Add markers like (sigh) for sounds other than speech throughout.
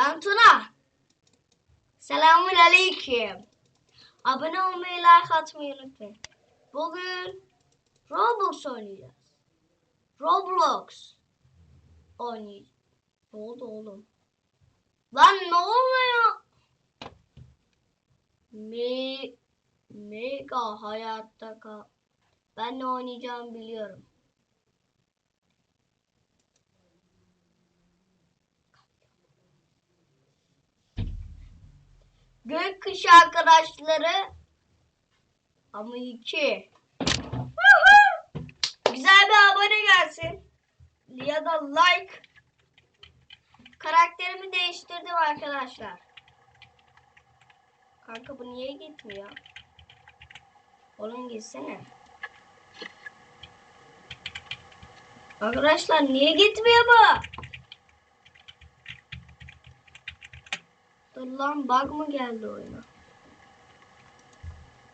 Ben Tuna. Selamun aleyküm. Abone olmayı, like atmayı unutmayın. Bugün Roblox oynayacağız. Roblox oynayacağız. Ne oldu oğlum? Lan ne oluyor? Me mega hayatta kal. Ben ne oynayacağımı biliyorum. Gökkuşu arkadaşları ama iki. Güzel bir abone gelsin. Ya da like. Karakterimi değiştirdim arkadaşlar. Kanka bu niye gitmiyor? Oğlum gitsene. Arkadaşlar niye gitmiyor bu? Dur lan bug mı geldi oyuna?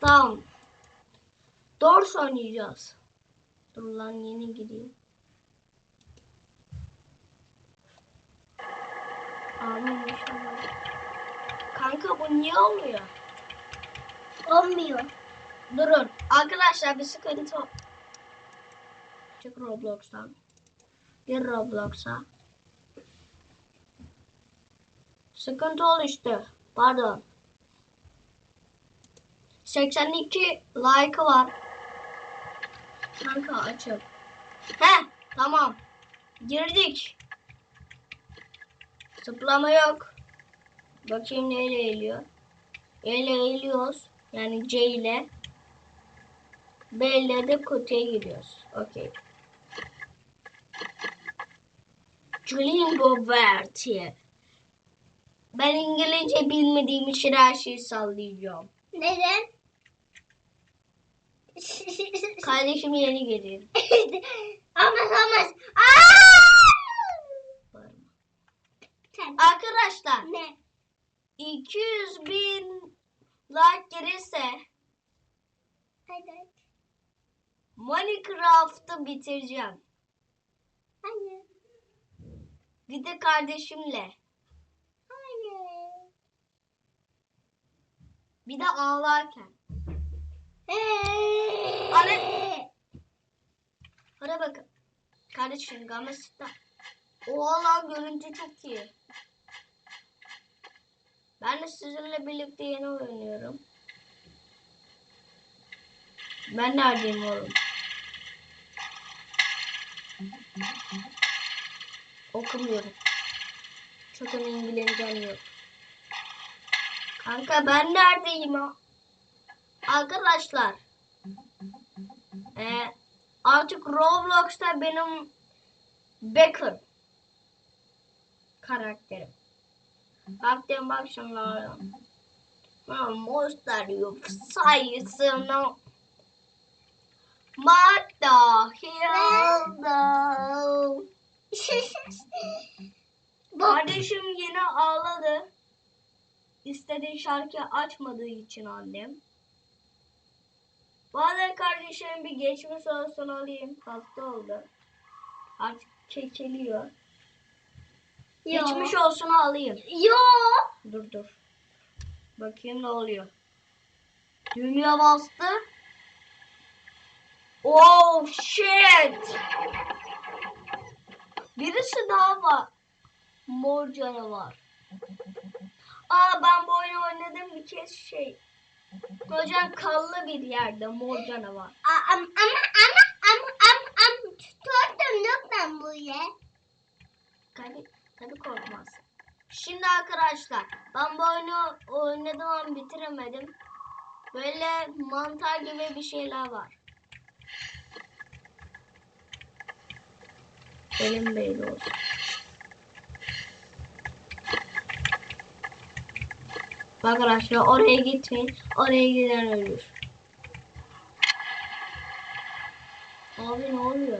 Tamam. Dors oynayacağız. Dur lan yeni gireyim. Amin inşallah. Kanka bu niye olmuyor? Olmuyor. Durun. Arkadaşlar bir sıkıntı. Çık Roblox'tan. Gir Roblox'a. Sıkıntı oluştu. Pardon. 82 like var. Kanka açık. He tamam. Girdik. Zıplama yok. Bakayım neyle eğiliyor. E ile eğiliyoruz. Yani C ile. B ile de kutuya giriyoruz. Okey. Limbo Vertiye. Ben İngilizce bilmediğim için her şeyi sallayacağım. Neden? Kardeşim yeni geliyor. (laughs) Olmaz olmaz. Aa! Sen Arkadaşlar ne? 200 bin like gelirse Hadi. Minecraft'ı bitireceğim. Hayır. Bir de kardeşimle. Hayır. Bir de ağlarken. Anne. Hadi bakın. Kardeşim gamasita. Oha lan görüntü çok iyi. Ben de sizinle birlikte yeni oynuyorum. Ben neredeyim oğlum? Okumuyorum. Çok İngilizcem yok. Kanka ben neredeyim ha? Arkadaşlar. Ee, artık Roblox'ta benim Becker karakterim. Karakterim bak şunlara. Monster yok sayısını. Though? (laughs) Bu Kardeşim yine ağladı. İstediği şarkıyı açmadığı için annem. Bu arada kardeşim bir geçmiş olsun alayım. Hasta oldu. Artık kekeliyor. Geçmiş olsun alayım. Yo. Dur dur. Bakayım ne oluyor. Düğmeye bastı. Oh shit. Birisi daha var. Mor canavar. Aa ben bu oyunu oynadım bir kez şey. Hocam kallı bir yerde mor canavar. A- Ama ama ama ama ama ama tuturdum yok ben buraya. Tabii, tabii korkmaz. Şimdi arkadaşlar ben bu oyunu oynadım ama bitiremedim. Böyle mantar gibi bir şeyler var. Elim böyle olsun. Arkadaşlar oraya gitmeyin. Oraya giden ölür. Abi ne oluyor?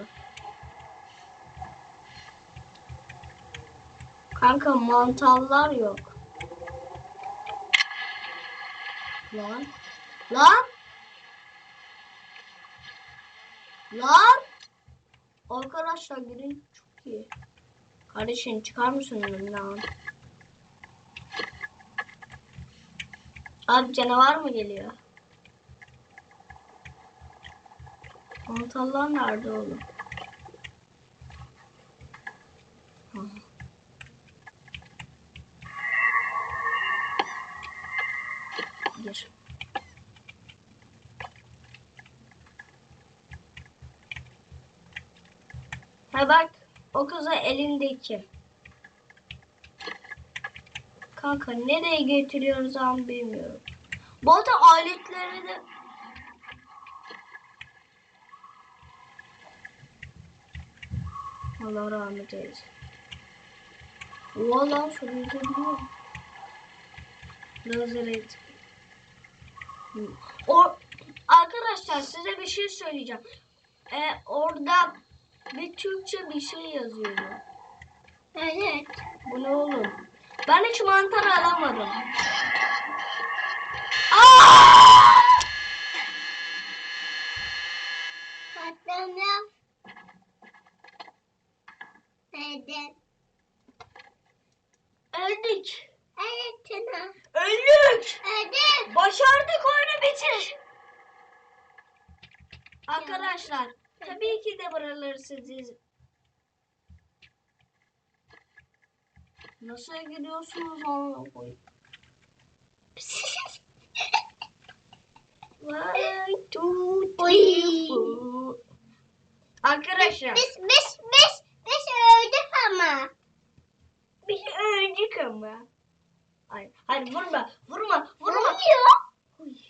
Kanka mantallar yok. Lan. Lan. Lan. Arkadaşlar girin çok iyi. Kardeşim çıkar mısın önümden? Abi canavar mı geliyor? Mantarlar nerede oğlum? Gir. Ha bak o kıza elindeki. Kanka nereye götürüyoruz ama bilmiyorum. Bu arada aletleri de Allah rahmet eylesin. Valla şunu izleyebiliyor Lazer et. O arkadaşlar size bir şey söyleyeceğim. Ee, orada bir Türkçe bir şey yazıyordu. Evet. Bu ne oğlum? Ben hiç mantar alamadım. Aa! Patlamıyor. Neden? Öldük. Evet Tuna. Öldük. Öldüm. Başardık oyunu bitir. Arkadaşlar tabii ki de buraları siz Nasıl gidiyorsunuz (laughs) ama koyayım. Arkadaşlar. Biz, biz, biz, biz öldük ama. Biz öldük ama. Hayır, hayır vurma, vurma, vurma. Vuruyor.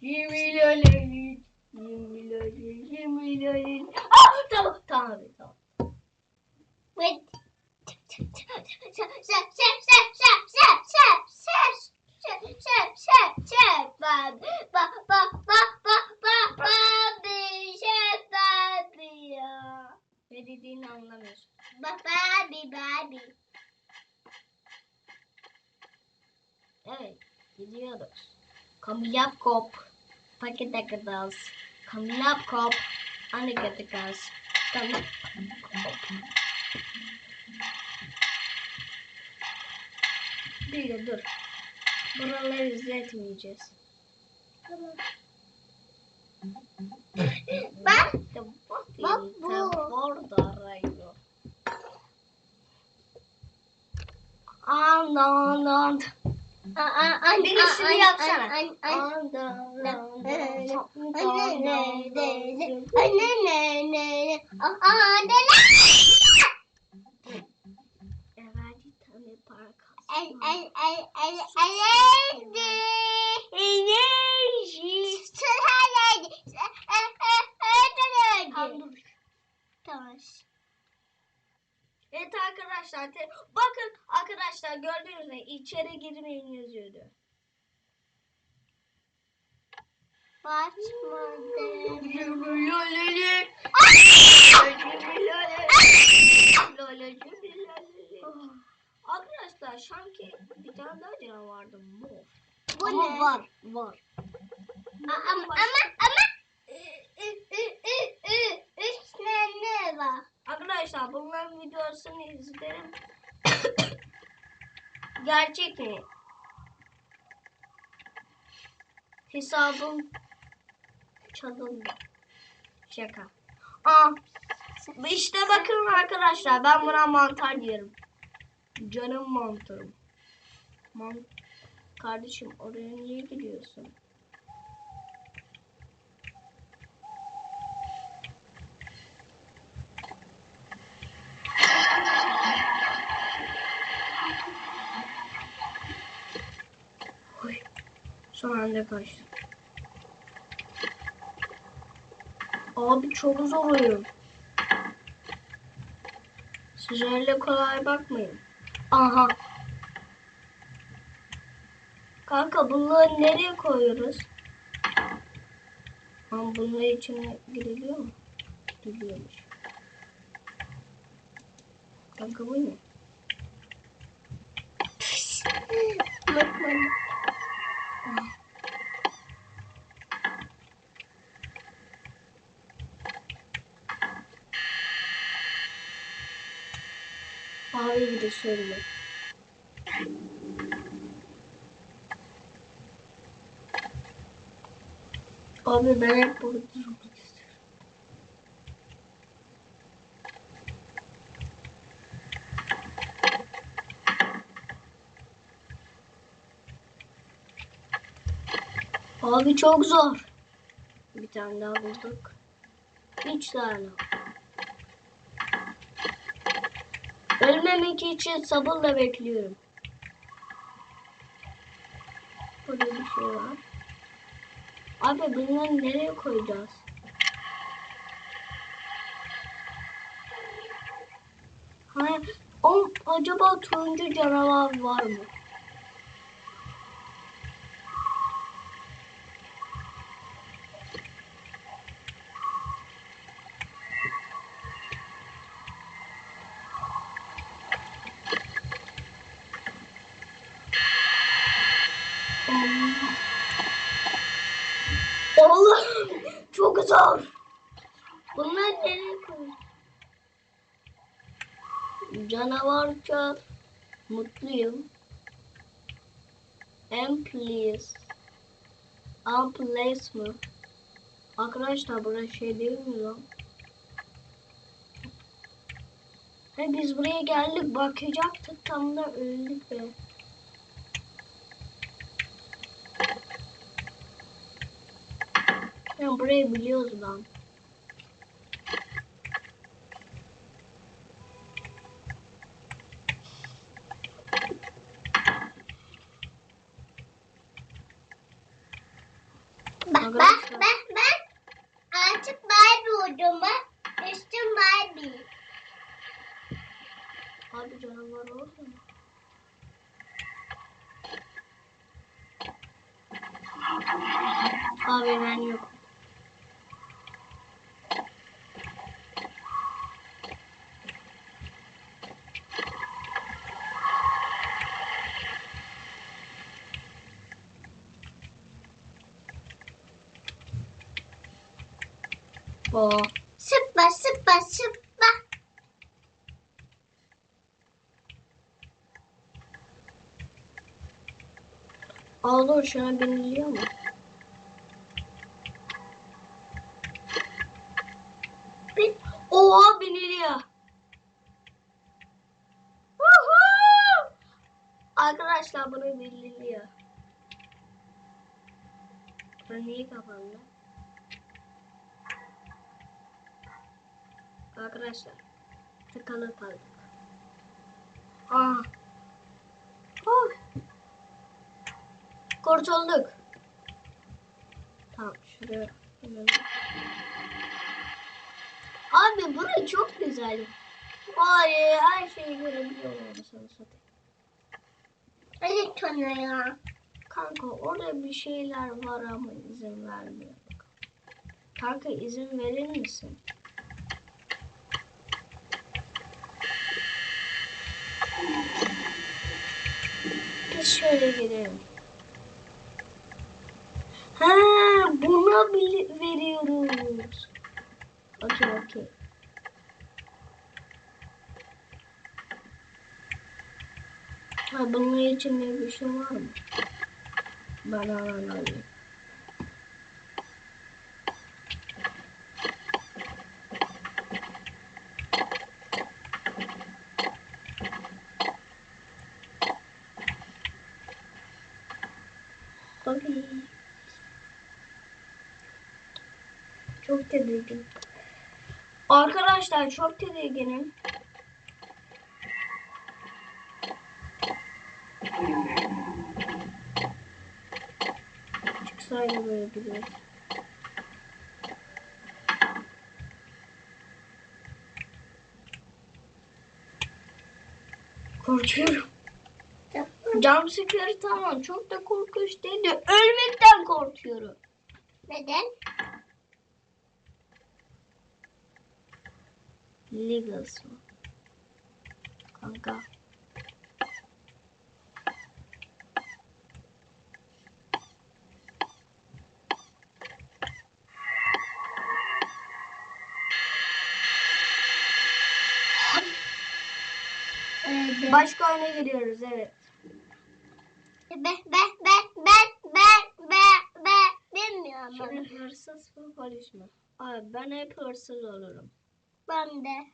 Yemin ederim. 20 lirayı 20 lirayı. Ah tamam tamam abi tamam. Wait. Ne dediğini anlamıyorsun. Babi babi. Evet gidiyoruz. Kombi yap kop. Paket akıdaz. Coming up, cop. Anne geldi guys. Coming Bir de dur. Buraları izletmeyeceğiz. Tamam. Bak. Bak bu. Orada arıyor. Anladım. Anne şunu yapsana. Enerji. Tamam. Evet arkadaşlar te- bakın arkadaşlar gördüğünüz gibi içeri girmeyin yazıyordu. Arkadaşlar sanki bir tane daha canavar vardı mor. Bu Ama ne? var var. Ama ama ama üç tane var. Arkadaşlar bunların videosunu izlerim. (coughs) Gerçek mi? Hesabım çalındı. Şaka. Aa, işte bakın arkadaşlar ben buna mantar diyorum. Canım mantarım. Man Kardeşim oraya niye gidiyorsun? Anda kaçtım. Abi çok zor oyun. Siz öyle kolay bakmayın. Aha. Kanka bunları nereye koyuyoruz? Ama bunun içine giriliyor mu? Giriliyormuş. Kanka bu ne? Bakmadım. De söyle. Abi ben hep burada durmak istiyorum. Abi çok zor. Bir tane daha bulduk. Üç tane. Ölmemek için sabırla bekliyorum. Burada bir şey var. Abi bunları nereye koyacağız? Ha, o, acaba turuncu canavar var mı? Oğlum zor. Bunlar nereye koyacağız? Canavar çağır. Mutluyum. And please. And place mı? Arkadaşlar burası şey değil mi lan? He biz buraya geldik bakacaktık tam da öldük be. Ya burayı biliyoruz lan. Bak bak bak bak. Artık Barbie oldum bak. Üstüm Barbie. Abi canavar? Abi ben yok. O. Sıppa sıppa sıppa. Olur şuna biniliyor mu? Bin. Oha biniliyor. Arkadaşlar bunu biniliyor. Ben niye kapandı? Arkadaşlar tıkalı kaldık. Aa. Oh. Kurtulduk. Tamam şuraya. Abi burası çok güzel. Vay her şeyi görebiliyorum sana satayım. Hadi Tona ya. Kanka orada bir şeyler var ama izin vermiyor. Kanka izin verir misin? Şöyle gidelim. Ha, buna veriyoruz. Okey okey. Ha bunun içinde bir şey var mı? Bana alayım. Tabii. Çok tedirgin. Arkadaşlar çok tedirginim. Çıksaydı böyle duruyor. Korkuyorum. Cam sıkları tamam çok da korkunç değil de ölmekten korkuyorum. Neden? Legals mı? Kanka. Başka oyuna giriyoruz evet. Ben ben ben ben ben ben ben bilmiyorum onu. Şimdi hırsız mı polis mi? Abi ben hep hırsız olurum. Ben de.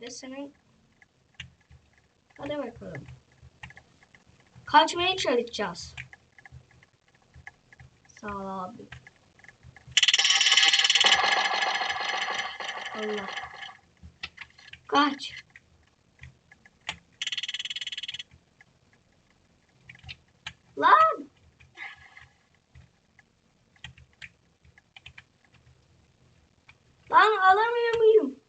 Ve senin... Hadi bakalım. Kaçmaya çalışacağız. Sağ ol abi. Allah. Kaç. Lan. Lan alamıyor muyum?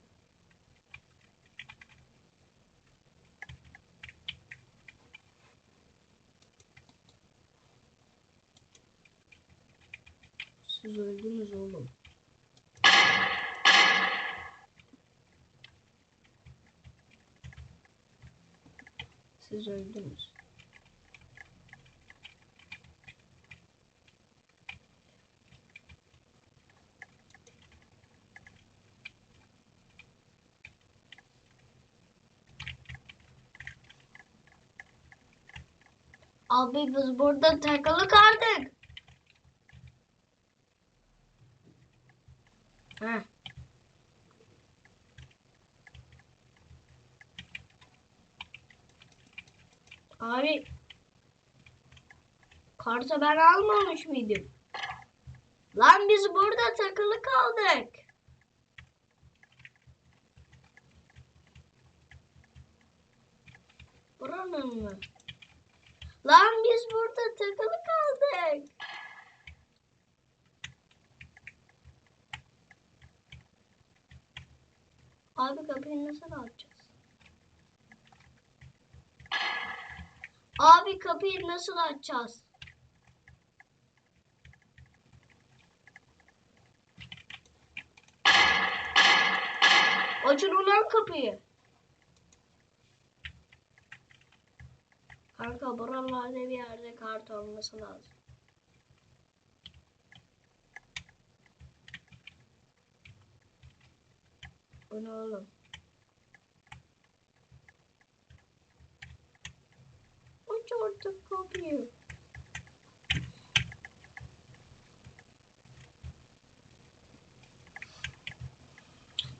Siz öldünüz oğlum. Siz öldünüz. Abi biz burada takılı kaldık. Abi kartı ben almamış mıydım? Lan biz burada takılı kaldık. Buranın mı? Lan biz burada takılı kaldık. Abi kapıyı nasıl açacağız? Abi kapıyı nasıl açacağız? Açın ulan kapıyı. Kanka buralarda bir yerde kart olması lazım. Bu ne oğlum? Artık kapıyı.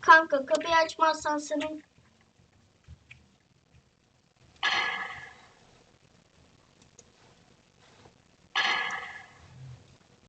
Kanka kapıyı açmazsan senin